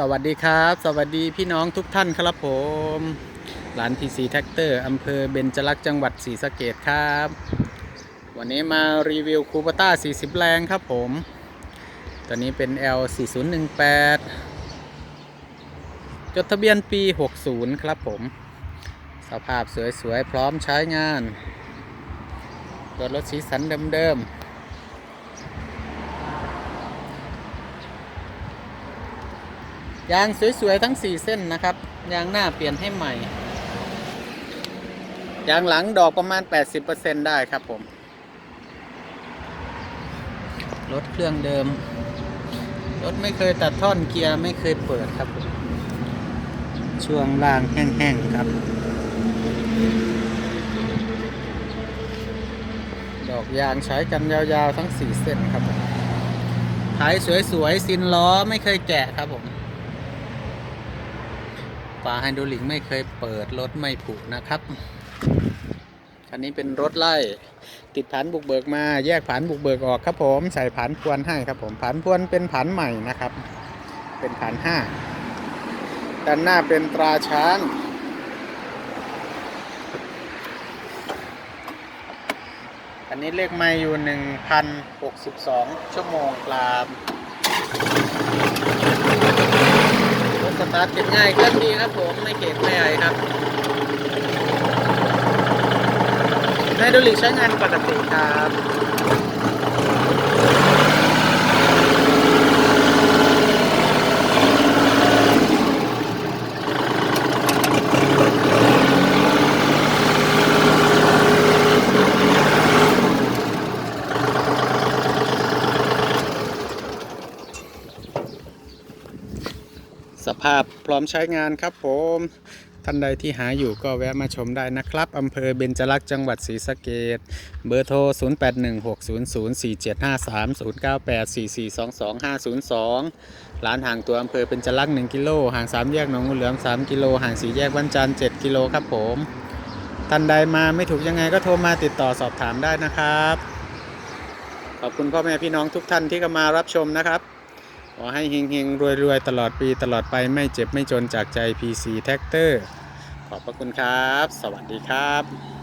สวัสดีครับ สวัสดีพี่น้องทุกท่านครับผมร้าน PC t r a c t o r อร์อำเภอเบญจลักษณ์จังหวัดศรีสะเกดครับ วันนี้มารีวิวคูปต้า 40 แรงครับผม ตัวนี้เป็น L 4018จดทะเบียนปี 60 ครับผม สภาพสวยๆ พร้อมใช้งานตัวรถสีสันเดิมๆ ยางสวยๆทั้ง 4 เส้นนะครับ ยางหน้าเปลี่ยนให้ใหม่ ยางหลังดอกประมาณ 80%ได้ครับผม รถเครื่องเดิม รถไม่เคยตัดท่อนเกียร์ไม่เคยเปิดครับผมช่วงล่างแห้งๆครับ ดอกยางใช้กันยาวๆทั้ง 4 เส้นครับผมท้ายสวยๆซินล้อไม่เคยแกะครับผม ฝาไฮดรอลิกไม่เคยเปิดรถไม่ผุนะครับ คันนี้เป็นรถไล่ ติดผันบุกเบิกมาแยกผันบุกเบิกออกครับผมใส่ผันพวนให้ครับผมผันพวนเป็นผันใหม่นะครับ เป็นผันห้าด้านหน้าเป็นตราช้างอันนี้เลขไม่อยู่ 1,062 ชั่วโมงกลามรถส ตาร์ทติดง่ายเคลื่อนดีครับผมไม่เก็บไม่อะไรครับไฮดรอลิกใช้งานปกติครับ สภาพพร้อมใช้งานครับผมท่านใดที่หาอยู่ก็แวะมาชมได้นะครับอำเภอเบญจลักษณ์จังหวัดศรีสะเกดเบอร์โทร 0816004753 0984422502 ร้านห่างตัวอำเภอเบญจลักษณ์1กิโลห่าง3แยกหนองงูเหลือม 3 กิโลห่าง4แยกวันจันทร์7กิโลครับผม ท่านใดมาไม่ถูกยังไงก็โทรมาติดต่อสอบถามได้นะครับ ขอบคุณพ่อแม่พี่น้องทุกท่านที่เข้ามารับชมนะครับ ขอให้เฮงๆ รวยๆ ตลอดปีตลอดไปไม่เจ็บไม่จนจากใจ PC t r a c t o r ขอบพระคุณครับ สวัสดีครับ